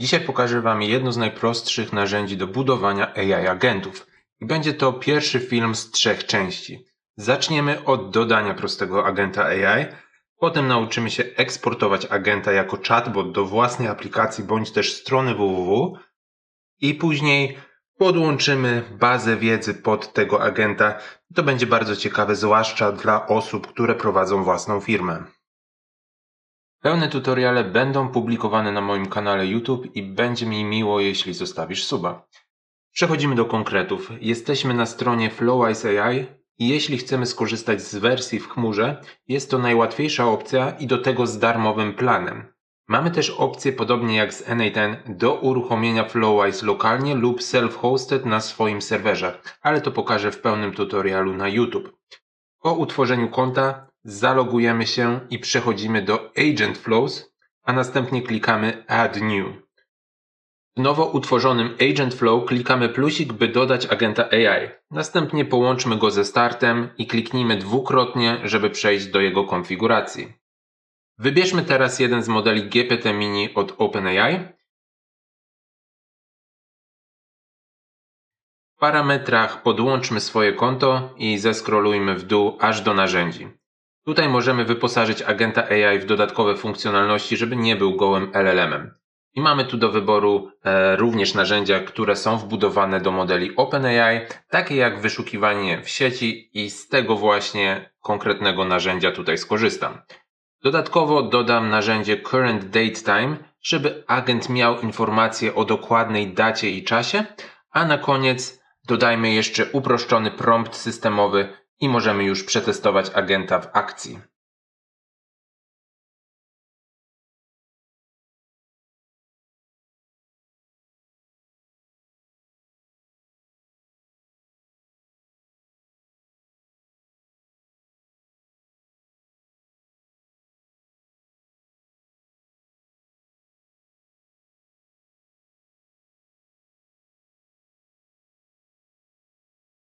Dzisiaj pokażę Wam jedno z najprostszych narzędzi do budowania AI agentów. I będzie to pierwszy film z trzech części. Zaczniemy od dodania prostego agenta AI, potem nauczymy się eksportować agenta jako chatbot do własnej aplikacji bądź też strony www i później podłączymy bazę wiedzy pod tego agenta. To będzie bardzo ciekawe, zwłaszcza dla osób, które prowadzą własną firmę. Pełne tutoriale będą publikowane na moim kanale YouTube i będzie mi miło, jeśli zostawisz suba. Przechodzimy do konkretów. Jesteśmy na stronie Flowise AI i jeśli chcemy skorzystać z wersji w chmurze, jest to najłatwiejsza opcja i do tego z darmowym planem. Mamy też opcję, podobnie jak z N8N, do uruchomienia Flowise lokalnie lub self-hosted na swoim serwerze, ale to pokażę w pełnym tutorialu na YouTube. Po utworzeniu konta zalogujemy się i przechodzimy do Agent Flows, a następnie klikamy Add New. W nowo utworzonym Agent Flow klikamy plusik, by dodać agenta AI. Następnie połączmy go ze startem i kliknijmy dwukrotnie, żeby przejść do jego konfiguracji. Wybierzmy teraz jeden z modeli GPT Mini od OpenAI. W parametrach podłączmy swoje konto i zeskrolujmy w dół aż do narzędzi. Tutaj możemy wyposażyć agenta AI w dodatkowe funkcjonalności, żeby nie był gołym LLM-em. I mamy tu do wyboru e, również narzędzia, które są wbudowane do modeli OpenAI, takie jak wyszukiwanie w sieci i z tego właśnie konkretnego narzędzia tutaj skorzystam. Dodatkowo dodam narzędzie Current Date Time, żeby agent miał informacje o dokładnej dacie i czasie, a na koniec dodajmy jeszcze uproszczony prompt systemowy i możemy już przetestować agenta w akcji.